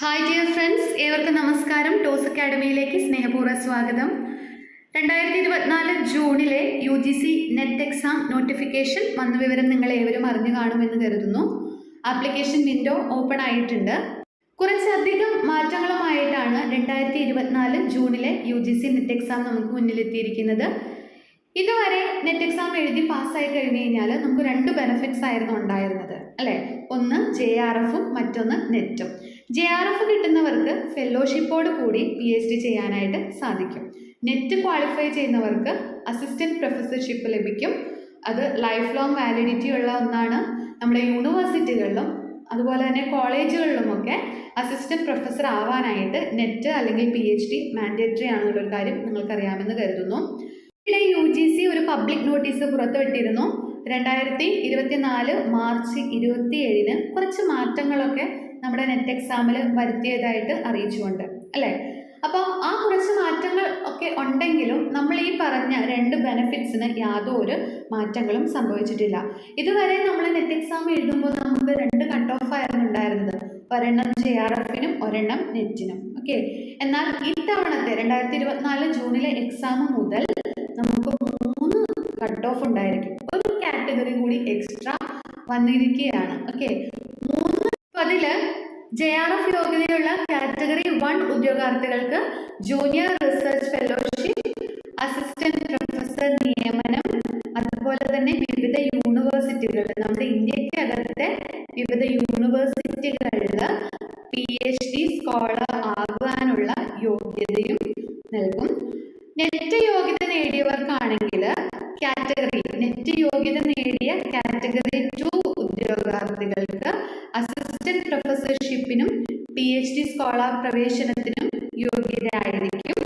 Hi dear friends ഏവർക്കും നമസ്കാരം. Toss അക്കാഡമിയിലേക്ക് സ്നേഹപൂർവ സ്വാഗതം. രണ്ടായിരത്തി ഇരുപത്തിനാല് ജൂണിലെ U G C net exam notification വന്ന വിവരം നിങ്ങൾ ഏവരും അറിഞ്ഞു കാണുമെന്ന് കരുതുന്നു. ആപ്ലിക്കേഷൻ വിൻഡോ ഓപ്പൺ ആയിട്ടുണ്ട്. കുറച്ചധികം മാറ്റങ്ങളുമായിട്ടാണ് രണ്ടായിരത്തി ഇരുപത്തിനാല് ജൂണിലെ U G C net exam നമുക്ക് മുന്നിലെത്തിയിരിക്കുന്നത്. ഇതുവരെ നെറ്റ് എക്സാം എഴുതി പാസ്സായി കഴിഞ്ഞു കഴിഞ്ഞാൽ നമുക്ക് രണ്ട് ബെനിഫിറ്റ്സ് ആയിരുന്നു ഉണ്ടായിരുന്നത്. അല്ലേ? ഒന്ന് ജെ ആർ എഫും മറ്റൊന്ന് നെറ്റും. ജെ ആർ എഫ് കിട്ടുന്നവർക്ക് ഫെലോഷിപ്പോട് കൂടി പി എച്ച് ഡി ചെയ്യാനായിട്ട് സാധിക്കും. നെറ്റ് ക്വാളിഫൈ ചെയ്യുന്നവർക്ക് അസിസ്റ്റന്റ് പ്രൊഫസർഷിപ്പ് ലഭിക്കും. അത് ലൈഫ് ലോങ് വാലിഡിറ്റി ഉള്ള ഒന്നാണ്. നമ്മുടെ യൂണിവേഴ്സിറ്റികളിലും അതുപോലെ തന്നെ കോളേജുകളിലുമൊക്കെ അസിസ്റ്റന്റ് പ്രൊഫസർ ആവാനായിട്ട് നെറ്റ് അല്ലെങ്കിൽ പി എച്ച് ഡി മാൻഡേറ്ററി ആണെന്നുള്ളൊരു കാര്യം നിങ്ങൾക്കറിയാമെന്ന് കരുതുന്നു. ഇവിടെ യു ജി സി ഒരു പബ്ലിക് നോട്ടീസ് പുറത്തുവിട്ടിരുന്നു. രണ്ടായിരത്തി ഇരുപത്തിനാല് മാർച്ച് ഇരുപത്തി ഏഴിന് കുറച്ച് മാറ്റങ്ങളൊക്കെ നമ്മുടെ നെറ്റ് എക്സാമിൽ വരുത്തിയതായിട്ട് അറിയിച്ചുകൊണ്ട് അല്ലേ? അപ്പോൾ ആ കുറച്ച് മാറ്റങ്ങൾ ഒക്കെ ഉണ്ടെങ്കിലും നമ്മൾ ഈ പറഞ്ഞ രണ്ട് ബെനിഫിറ്റ്സിന് യാതൊരു മാറ്റങ്ങളും സംഭവിച്ചിട്ടില്ല. ഇതുവരെ നമ്മൾ നെറ്റ് എക്സാം എഴുതുമ്പോൾ നമുക്ക് രണ്ട് കട്ട് ഓഫ് ആയിരുന്നു ഉണ്ടായിരുന്നത്. ഒരെണ്ണം ജെ ആർ എഫിനും ഒരെണ്ണം നെറ്റിനും ഓക്കെ എന്നാൽ ഇത്തവണത്തെ രണ്ടായിരത്തി ഇരുപത്തിനാല് ജൂണിലെ എക്സാം മുതൽ നമുക്ക് മൂന്ന് കട്ട് ഓഫ് ഉണ്ടായിരിക്കും. ഒരു കാറ്റഗറി കൂടി എക്സ്ട്രാ വന്നിരിക്കുകയാണ് ഓക്കെ ജെ ആർ എഫ് യോഗ്യതയുള്ള കാറ്റഗറി വൺ ഉദ്യോഗാർത്ഥികൾക്ക് junior research fellowship assistant professor നിയമനം അതുപോലെ തന്നെ വിവിധ യൂണിവേഴ്സിറ്റികളിൽ നമ്മുടെ ഇന്ത്യക്കകത്തെ വിവിധ യൂണിവേഴ്സിറ്റികളിൽ പി എച്ച് ഡി സ്കോളർ ആകാനുള്ള യോഗ്യതയും നൽകും. നെറ്റ് യോഗ്യത നേടിയവർക്കാണെങ്കിൽ കാറ്റഗറി നെറ്റ് യോഗ്യത നേടിയ കാറ്റഗറി ടു ഉദ്യോഗാർത്ഥികൾക്ക് അസിസ്റ്റന്റ് പ്രൊഫസർഷിപ്പിനും പി എച്ച് ഡി സ്കോളർ പ്രവേശനത്തിനും യോഗ്യതയായിരിക്കും.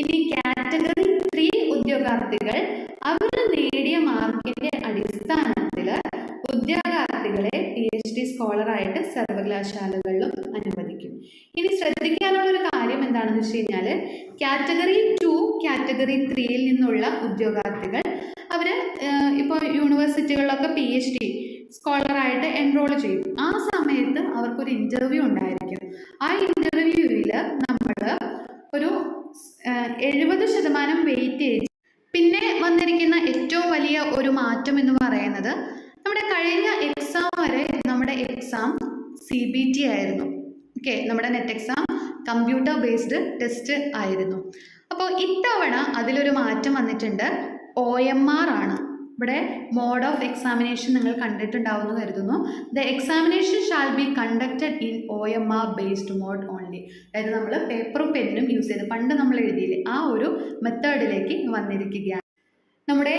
ഇനി കാറ്റഗറി ത്രീ ഉദ്യോഗാർത്ഥികൾ അവർ നേടിയ മാർക്കിന്റെ അടിസ്ഥാനത്തിൽ ഉദ്യോഗാർത്ഥികളെ പി എച്ച് ഡി സ്കോളറായിട്ട് സർവകലാശാലകളിലും അനുവദിക്കും. ഇനി ശ്രദ്ധിക്കാനുള്ള ഒരു കാര്യം എന്താണെന്ന് വെച്ച് കഴിഞ്ഞാൽ കാറ്റഗറി ടു കാറ്റഗറി ത്രീയിൽ നിന്നുള്ള ഉദ്യോഗാർത്ഥികൾ അവർ ഇപ്പോൾ യൂണിവേഴ്സിറ്റികളിലൊക്കെ പി എച്ച് ഡി സ്കോളറായിട്ട് എൻറോൾ ചെയ്യും. ആ സമയത്ത് അവർക്കൊരു ഇന്റർവ്യൂ ഉണ്ടായിരിക്കും. ആ ഇന്റർവ്യൂവിൽ നമ്മൾ ഒരു എഴുപത് ശതമാനം വെയിറ്റേജ് പിന്നെ വന്നിരിക്കുന്ന ഏറ്റവും വലിയ ഒരു മാറ്റം എന്ന് പറയുന്നത് നമ്മുടെ കഴിഞ്ഞ എക്സാം വരെ നമ്മുടെ എക്സാം സി ബി ടി ആയിരുന്നു. ഓക്കെ നമ്മുടെ net exam computer based test ആയിരുന്നു. അപ്പോൾ ഇത്തവണ അതിലൊരു മാറ്റം വന്നിട്ടുണ്ട്. ഒ എം ആർ ആണ്. ഇവിടെ മോഡ് ഓഫ് എക്സാമിനേഷൻ നിങ്ങൾ കണ്ടിട്ടുണ്ടാവുമെന്ന് കരുതുന്നു. The examination shall be conducted in O M R based mode only അതായത് നമ്മൾ പേപ്പറും പെന്നും യൂസ് ചെയ്ത് പണ്ട് നമ്മൾ എഴുതിയില്ലേ ആ ഒരു മെത്തേഡിലേക്ക് വന്നിരിക്കുകയാണ്. നമ്മുടെ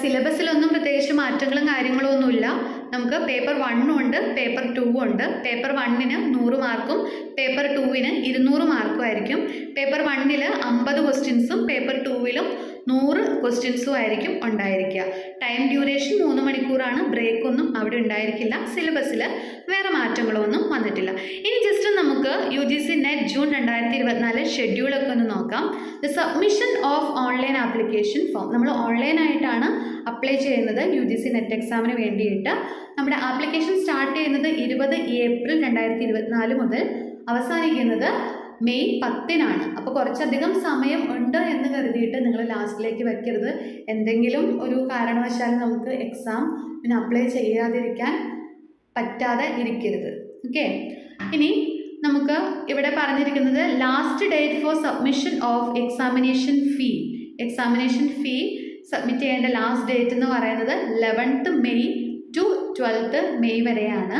സിലബസിലൊന്നും പ്രത്യേകിച്ച് മാറ്റങ്ങളും കാര്യങ്ങളും ഒന്നുമില്ല നമുക്ക് പേപ്പർ വണ്ണും ഉണ്ട് പേപ്പർ ടൂ ഉണ്ട്. പേപ്പർ വണ്ണിന് നൂറ് മാർക്കും പേപ്പർ ടൂവിന് ഇരുന്നൂറ് മാർക്കും ആയിരിക്കും. പേപ്പർ വണ്ണിൽ അമ്പത് ക്വസ്റ്റ്യൻസും പേപ്പർ ടൂവിലും നൂറ് ക്വസ്റ്റ്യൻസും ആയിരിക്കും ഉണ്ടായിരിക്കുക. ടൈം ഡ്യൂറേഷൻ മൂന്ന് മണിക്കൂറാണ്. ബ്രേക്ക് ഒന്നും അവിടെ ഉണ്ടായിരിക്കില്ല. സിലബസിൽ വേറെ മാറ്റങ്ങളൊന്നും വന്നിട്ടില്ല. ഇനി ജസ്റ്റ് നമുക്ക് U G C NET June രണ്ടായിരത്തി ഇരുപത്തിനാല് ഷെഡ്യൂളൊക്കെ ഒന്ന് നോക്കാം. The submission of online application form നമ്മൾ ഓൺലൈനായിട്ടാണ് അപ്ലൈ ചെയ്യുന്നത് യു ജി സി നെറ്റ് എക്സാമിന് വേണ്ടിയിട്ട്. നമ്മുടെ ആപ്ലിക്കേഷൻ സ്റ്റാർട്ട് ചെയ്യുന്നത് ഇരുപത് ഏപ്രിൽ രണ്ടായിരത്തി ഇരുപത്തിനാല് മുതൽ അവസാനിക്കുന്നത് മെയ് പത്തിനാണ്. അപ്പോൾ കുറച്ചധികം സമയം ഉണ്ട് എന്ന് കരുതിയിട്ട് നിങ്ങൾ ലാസ്റ്റിലേക്ക് വയ്ക്കരുത് എന്തെങ്കിലും ഒരു കാരണവശാൽ നമുക്ക് എക്സാം പിന്നെ അപ്ലൈ ചെയ്യാതിരിക്കാൻ പറ്റാതെ ഇരിക്കരുത്. ഓക്കെ ഇനി നമുക്ക് ഇവിടെ പറഞ്ഞിരിക്കുന്നത് last date for submission of examination fee examination fee submit ചെയ്യേണ്ട ലാസ്റ്റ് ഡേറ്റ് എന്ന് പറയുന്നത് eleventh May to twelfth May വരെയാണ്.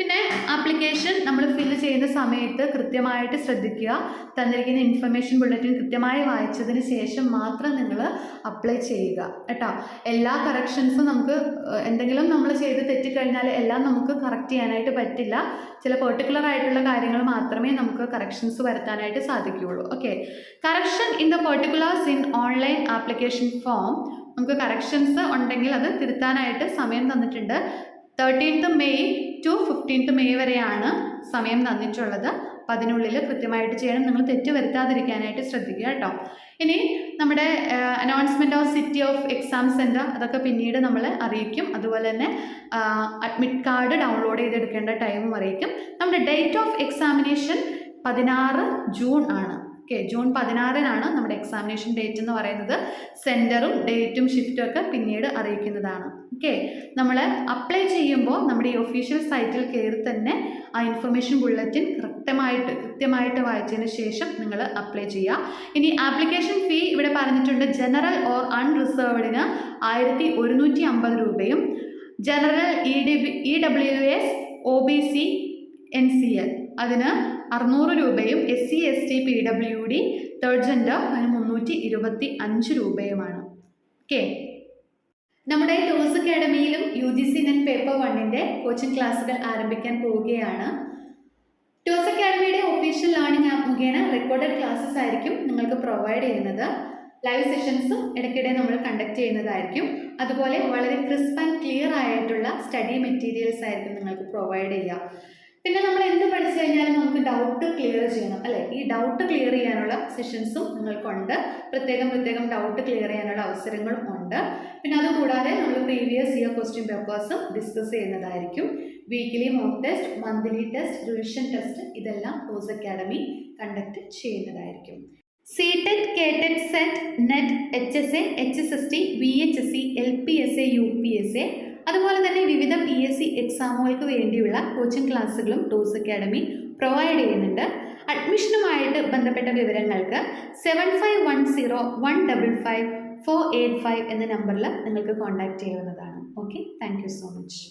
പിന്നെ ആപ്ലിക്കേഷൻ നമ്മൾ ഫില്ല് ചെയ്യുന്ന സമയത്ത് കൃത്യമായിട്ട് ശ്രദ്ധിക്കുക. തന്നിരിക്കുന്ന ഇൻഫർമേഷൻ ബുള്ളറ്റിൻ കൃത്യമായി വായിച്ചതിന് ശേഷം മാത്രം നിങ്ങൾ അപ്ലൈ ചെയ്യുക. കേട്ടോ? എല്ലാ കറക്ഷൻസും നമുക്ക് എന്തെങ്കിലും നമ്മൾ ചെയ്ത് തെറ്റിക്കഴിഞ്ഞാൽ എല്ലാം നമുക്ക് കറക്റ്റ് ചെയ്യാനായിട്ട് പറ്റില്ല. ചില പെർട്ടിക്കുലർ ആയിട്ടുള്ള കാര്യങ്ങൾ മാത്രമേ നമുക്ക് കറക്ഷൻസ് വരുത്താനായിട്ട് സാധിക്കുകയുള്ളൂ. Okay correction in the particulars in online application form നമുക്ക് കറക്ഷൻസ് ഉണ്ടെങ്കിൽ അത് തിരുത്താനായിട്ട് സമയം തന്നിട്ടുണ്ട്. Thirteenth May to fifteenth May വരെയാണ് സമയം തന്നിട്ടുള്ളത്. അപ്പം അതിനുള്ളിൽ കൃത്യമായിട്ട് ചെയ്യണം. നിങ്ങൾ തെറ്റ് വരുത്താതിരിക്കാനായിട്ട് ശ്രദ്ധിക്കുക കേട്ടോ. ഇനി നമ്മുടെ announcement of city of exam centre അതൊക്കെ പിന്നീട് നമ്മൾ അറിയിക്കും. അതുപോലെ തന്നെ അഡ്മിറ്റ് കാർഡ് ഡൗൺലോഡ് ചെയ്തെടുക്കേണ്ട ടൈമും അറിയിക്കും. നമ്മുടെ ഡേറ്റ് ഓഫ് എക്സാമിനേഷൻ പതിനാറ് ജൂൺ ആണ്. ഓക്കെ ജൂൺ പതിനാറിനാണ് നമ്മുടെ എക്സാമിനേഷൻ ഡേറ്റ് എന്ന് പറയുന്നത്. സെന്ററും ഡേറ്റും ഷിഫ്റ്റും ഒക്കെ പിന്നീട് അറിയിക്കുന്നതാണ്. ഓക്കെ നമ്മൾ അപ്ലൈ ചെയ്യുമ്പോൾ നമ്മുടെ ഈ ഒഫീഷ്യൽ സൈറ്റിൽ കയറി തന്നെ ആ ഇൻഫർമേഷൻ ബുള്ളറ്റിൻ കൃത്യമായിട്ട് കൃത്യമായിട്ട് വായിച്ചതിന് ശേഷം നിങ്ങൾ അപ്ലൈ ചെയ്യുക. ഇനി ആപ്ലിക്കേഷൻ ഫീ ഇവിടെ പറഞ്ഞിട്ടുണ്ട് ജനറൽ ഓർ അൺറിസേർവ്ഡിന് ആയിരത്തി ഒരുന്നൂറ്റി അമ്പത് രൂപയും general E D E W S O B C N C L അതിന് അറുന്നൂറ് രൂപയും S C S T P W D third gender അതിന് മുന്നൂറ്റി ഇരുപത്തി അഞ്ച് രൂപയുമാണ്. ഓക്കെ നമ്മുടെ ടൂസ് അക്കാഡമിയിലും U G C net paper വണ്ണിന്റെ കോച്ചിങ് ക്ലാസ്സുകൾ ആരംഭിക്കാൻ പോവുകയാണ്. ടൂസ് അക്കാഡമിയുടെ ഒഫീഷ്യൽ ലേണിംഗ് ആപ്പ് മുഖേന റെക്കോർഡഡ് ക്ലാസ്സസ് ആയിരിക്കും നിങ്ങൾക്ക് പ്രൊവൈഡ് ചെയ്യുന്നത്. ലൈവ് സെഷൻസും ഇടയ്ക്കിടെ നമ്മൾ കണ്ടക്ട് ചെയ്യുന്നതായിരിക്കും. അതുപോലെ വളരെ ക്രിസ്പ് ആൻഡ് ക്ലിയർ ആയിട്ടുള്ള സ്റ്റഡി മെറ്റീരിയൽസ് ആയിരിക്കും നിങ്ങൾക്ക് പ്രൊവൈഡ് ചെയ്യുക പിന്നെ നമ്മൾ എന്ത് പഠിച്ചു കഴിഞ്ഞാലും നമുക്ക് ഡൗട്ട് ക്ലിയർ ചെയ്യണം അല്ലേ? ഈ ഡൗട്ട് ക്ലിയർ ചെയ്യാനുള്ള സെഷൻസും നിങ്ങൾക്കുണ്ട്. പ്രത്യേകം പ്രത്യേകം ഡൗട്ട് ക്ലിയർ ചെയ്യാനുള്ള അവസരങ്ങളും ഉണ്ട്. പിന്നെ അതുകൂടാതെ നമ്മൾ പ്രീവിയസ് ഇയർ ക്വസ്റ്റ്യൻ പേപ്പേഴ്സും ഡിസ്കസ് ചെയ്യുന്നതായിരിക്കും. Weekly mock test monthly test revision test ഇതെല്ലാം കോസ് അക്കാഡമി കണ്ടക്ട് ചെയ്യുന്നതായിരിക്കും. C TET K TET SET NET H S A H S S T V H S C L P S A U P S A അതുപോലെ തന്നെ വിവിധ P S C എക്സാമുകൾക്ക് വേണ്ടിയുള്ള coaching ക്ലാസ്സുകളും toss academy provide ചെയ്യുന്നുണ്ട്. അഡ്മിഷനുമായിട്ട് ബന്ധപ്പെട്ട വിവരങ്ങൾക്ക് seven five one zero one double five four eight five എന്ന നമ്പറിൽ നിങ്ങൾക്ക് കോൺടാക്റ്റ് ചെയ്യാവുന്നതാണ്. Okay thank you so much